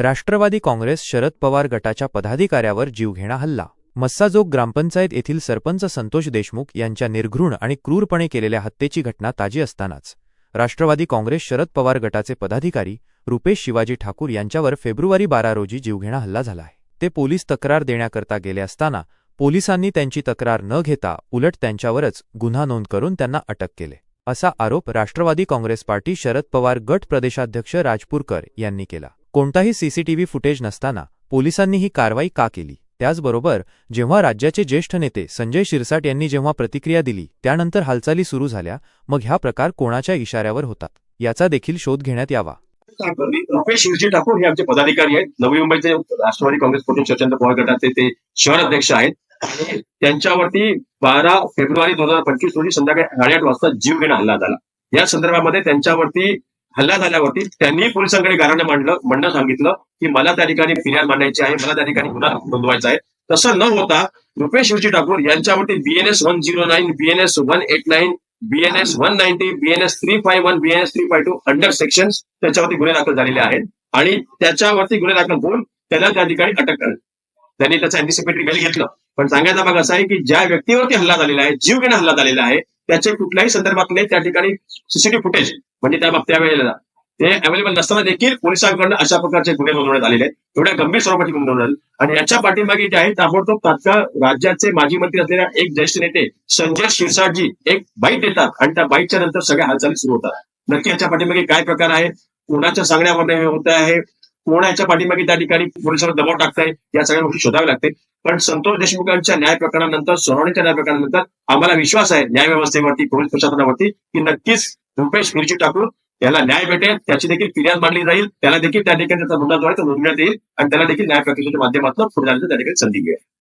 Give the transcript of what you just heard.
राष्ट्रवादी काँग्रेस शरद पवार गटाच्या पदाधिकाऱ्यावर जीवघेणा हल्ला. मस्साजोग ग्रामपंचायत येथील सरपंच संतोष देशमुख यांच्या निर्घृण आणि क्रूरपणे केलेल्या हत्येची घटना ताजी असतानाच राष्ट्रवादी काँग्रेस शरद पवार गटाचे पदाधिकारी रुपेश शिवाजी ठाकूर यांच्यावर फेब्रुवारी बारा रोजी जीवघेणा हल्ला झाला आहे. ते पोलीस तक्रार देण्याकरता गेले असताना पोलिसांनी त्यांची तक्रार न घेता उलट त्यांच्यावरच गुन्हा नोंद करून त्यांना अटक केले. असा आरोप राष्ट्रवादी काँग्रेस पार्टी शरद पवार गट प्रदेशाध्यक्ष राजपूरकर यांनी केला. कोणताही सीसीटीव्ही फुटेज नसताना पोलिसांनी ही कारवाई का केली? त्याचबरोबर जेव्हा राज्याचे ज्येष्ठ नेते संजय शिरसाट यांनी जेव्हा प्रतिक्रिया दिली त्यानंतर हालचाली सुरू झाल्या मग ह्या प्रकार कोणाच्या इशाऱ्यावर होतात? याचा देखील शोध घेण्यात यावा. रुपेश शिवजी ठाकूर हे आमचे पदाधिकारी आहेत. नवी मुंबईचे राष्ट्रवादी काँग्रेस पक्षाचे शरदचंद्र पवार गटाचे ते शहर अध्यक्ष आहेत. आणि त्यांच्यावरती बारा फेब्रुवारी दोन हजार पंचवीस रोजी संध्याकाळी साडेआठ वाजता जीवघेणा हल्ला झाला. या संदर्भामध्ये त्यांच्यावरती हल्ला झाल्यावरती त्यांनी पोलिसांकडे गाराणं मांडलं म्हणणं सांगितलं की मला त्या ठिकाणी फिर्याद मांडायची आहे मला त्या ठिकाणी गुन्हा नोंदवायचा आहे. तसं न होता Rupesh Shivji Thakur यांच्यावरती BNS one zero nine BNS one eight nine BNS one ninety BNS three five one BNS three five two under section त्याच्यावरती गुन्हे दाखल झालेले आहेत. आणि त्याच्यावरती गुन्हे दाखल होऊन त्याला त्या ठिकाणी अटक करण्यात त्यांनी त्याचं अँटिसिपेटरी बेल घेतलं. पण सांगायचा भाग असा आहे की ज्या व्यक्तीवरती हल्ला झालेला आहे जीव घेणं हल्ला झालेला आहे त्याचे कुठल्याही संदर्भातले त्या ठिकाणी सीसीटीव्ही फुटेज म्हणजे त्या त्यावेळेला ते अवेलेबल नसताना देखील पोलिसांकडून अशा प्रकारचे गुन्हे नोंदवण्यात आलेले आहेत. एवढ्या गंभीर स्वरूपाचे गुन्हे नोंदवले आणि याच्या पाठीमागे जे आहे ताबडतोब तात्काळ राज्याचे माजी मंत्री असलेल्या एक ज्येष्ठ नेते संजय शिरसाटजी एक बाईट देतात. आणि त्या बाईटच्या नंतर सगळ्या हालचाली सुरू होतात. नक्की याच्या पाठीमागे काय प्रकार आहे कोणाच्या सांगण्यावर हे होत आहे? कोण याच्या पाठीमागे त्या ठिकाणी पोलिसांवर दबाव टाकताय या सगळ्या गोष्टी शोधाव्या लागते पण संतोष देशमुखांच्या न्याय प्रकरणानंतर सोनवणीच्या न्याय प्रकरणानंतर आम्हाला विश्वास आहे न्याय व्यवस्थेवरती पोलीस प्रशासनावरती की नक्कीच रुपेश मिरची टाकून त्याला न्याय भेटेल त्याची देखील फिर्याद मांडली जाईल त्याला देखील त्या ठिकाणी त्याचा गुन्हा जो आहे येईल आणि त्याला देखील न्याय प्रक्रियेच्या माध्यमातून पुढे जाण्याची त्या ठिकाणी संधी मिळेल.